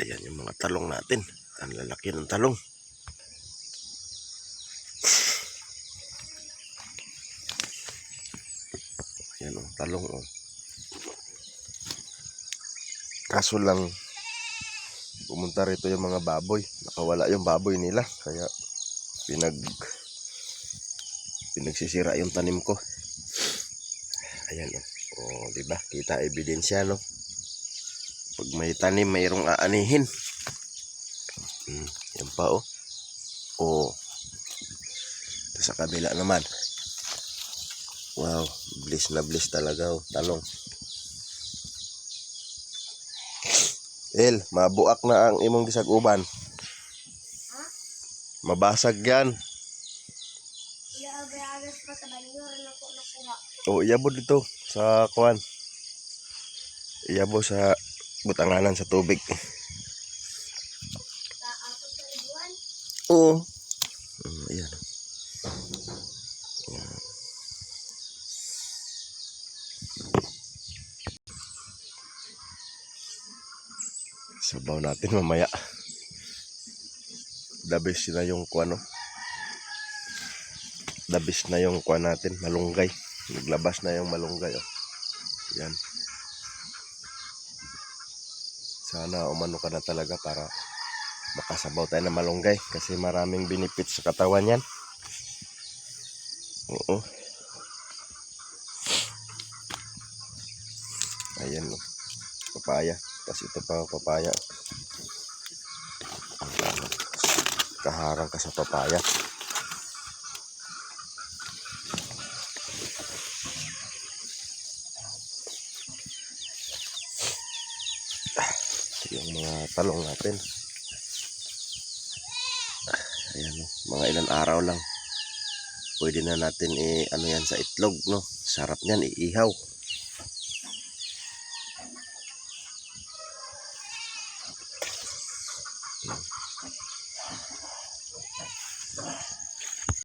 Ayan yung mga talong natin. Ang lalaki ng talong. Ayan o, talong o. Kaso lang, pumunta rito yung mga baboy. Nakawala yung baboy nila. Kaya, pinag, pinagsisira yung tanim ko. Ayan o. O, di ba? Kita ebidensya, no? Pag may tanim, mayroong aanihin. Hmm, yan pa, oh. O, ito sa kabila naman. Wow, bliss na bliss talaga, oh. Talong. El, mabuak na ang imong gisag-uban. Mabasag yan. Iagas pa sa banyo na ko nakuha. O, iyabo dito sa kuan. Iyabo sa butanganan sa tubig. Oo. Mm, ayan. Ayan. Sabaw natin mamaya. Dabis na yung kuano. Dabis na yung kuan natin, malunggay. Naglabas na yung malunggay. Oh. Yan. Sana umano ka na talaga para makasabaw tayo ng malunggay kasi maraming benefits sa katawan yan. Oo. Ayan o. Papaya. Tapos ito pa papaya. Kaharang ka sa papaya. Yung mga talong natin. Ayan o, mga ilan araw lang. Pwede na natin i ano yan sa itlog, no? Sarap niyan, iihaw.